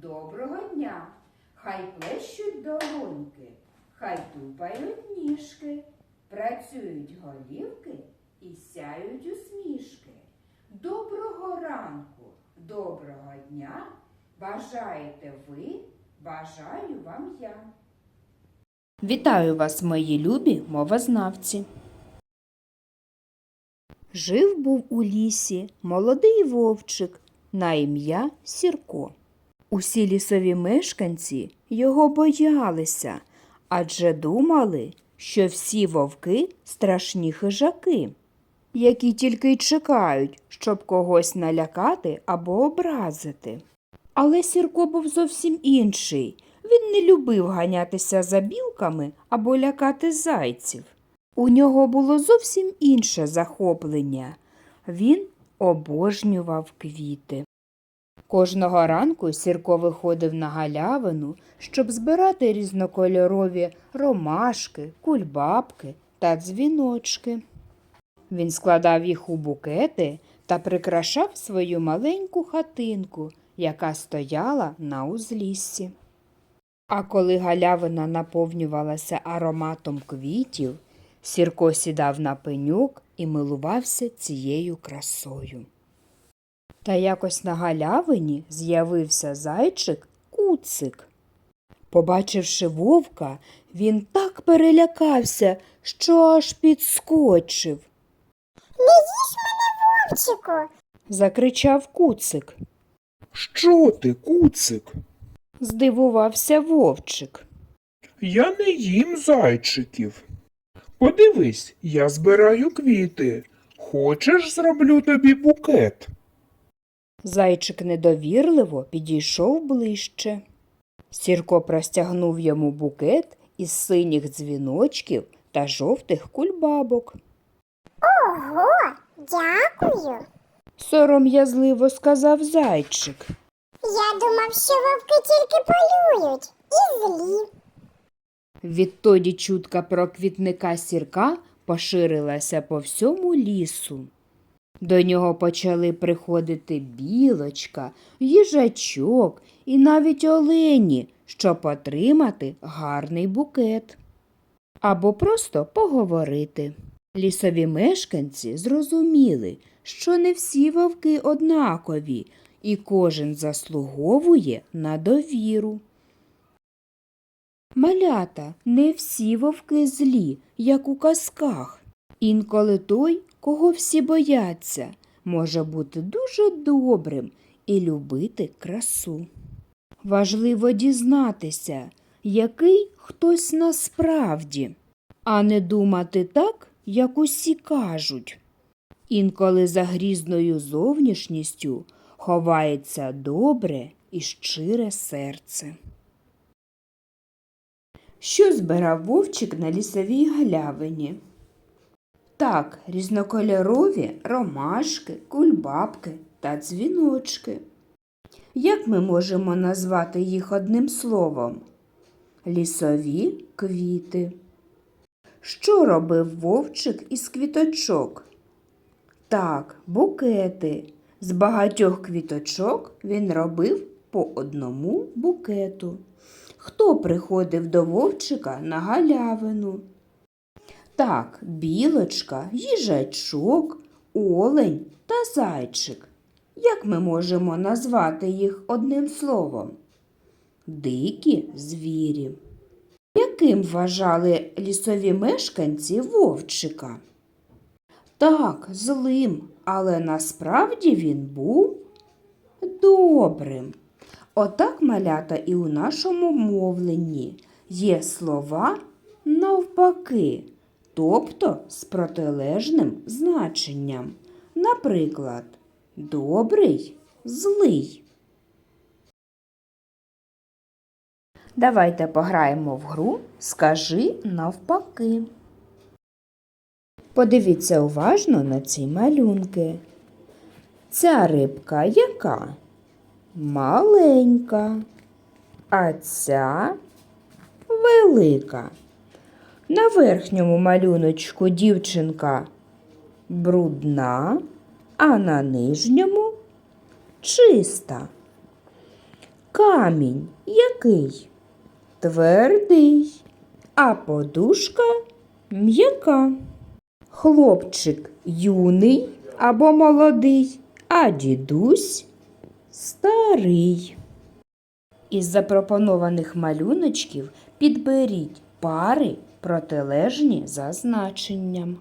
Доброго дня! Хай плещуть долоньки, хай тупають ніжки, працюють голівки і сяють усмішки. Доброго ранку, доброго дня! Бажаєте ви, бажаю вам я. Вітаю вас, мої любі мовознавці. Жив був у лісі молодий вовчик на ім'я Сірко. Усі лісові мешканці його боялися, адже думали, що всі вовки страшні хижаки, які тільки й чекають, щоб когось налякати або образити. Але Сірко був зовсім інший. Він не любив ганятися за білками або лякати зайців. У нього було зовсім інше захоплення. Він обожнював квіти. Кожного ранку Сірко виходив на галявину, щоб збирати різнокольорові ромашки, кульбабки та дзвіночки. Він складав їх у букети та прикрашав свою маленьку хатинку, яка стояла на узліссі. А коли галявина наповнювалася ароматом квітів, Сірко сідав на пеньок і милувався цією красою. Та якось на галявині з'явився зайчик куцик. Побачивши вовка, він так перелякався, що аж підскочив. Не їж мене, вовчику. Закричав куцик. Що ти, куцик? Здивувався вовчик. Я не їм зайчиків. Подивись, я збираю квіти. Хочеш, зроблю тобі букет? Зайчик недовірливо підійшов ближче. Сірко простягнув йому букет із синіх дзвіночків та жовтих кульбабок. Ого, дякую. Сором'язливо сказав зайчик. Я думав, що вовки тільки полюють і злі. Відтоді чутка про квітника сірка поширилася по всьому лісу. До нього почали приходити білочка, їжачок і навіть олені, щоб отримати гарний букет. Або просто поговорити. Лісові мешканці зрозуміли, що не всі вовки однакові, і кожен заслуговує на довіру. Малята, не всі вовки злі, як у казках. Інколи той, кого всі бояться, може бути дуже добрим і любити красу. Важливо дізнатися, який хтось насправді, а не думати так, як усі кажуть. Інколи за грізною зовнішністю ховається добре і щире серце. Що збирав вовчик на лісовій галявині? Так, різнокольорові ромашки, кульбабки та дзвіночки. Як ми можемо назвати їх одним словом? Лісові квіти. Що робив вовчик із квіточок? Так, букети. З багатьох квіточок він робив по одному букету. Хто приходив до вовчика на галявину? Так, білочка, їжачок, олень та зайчик. Як ми можемо назвати їх одним словом? Дикі звірі. Яким вважали лісові мешканці вовчика? Так, злим, але насправді він був добрим. Отак, малята, і у нашому мовленні є слова навпаки, тобто з протилежним значенням. Наприклад, добрий, злий. Давайте пограємо в гру Скажи навпаки. Подивіться уважно на ці малюнки. Ця рибка яка? Маленька, а ця велика. На верхньому малюночку дівчинка брудна, а на нижньому чиста. Камінь який? Твердий, а подушка м'яка. Хлопчик юний або молодий, а дідусь старий. Із запропонованих малюночків підберіть пари протилежні за значенням.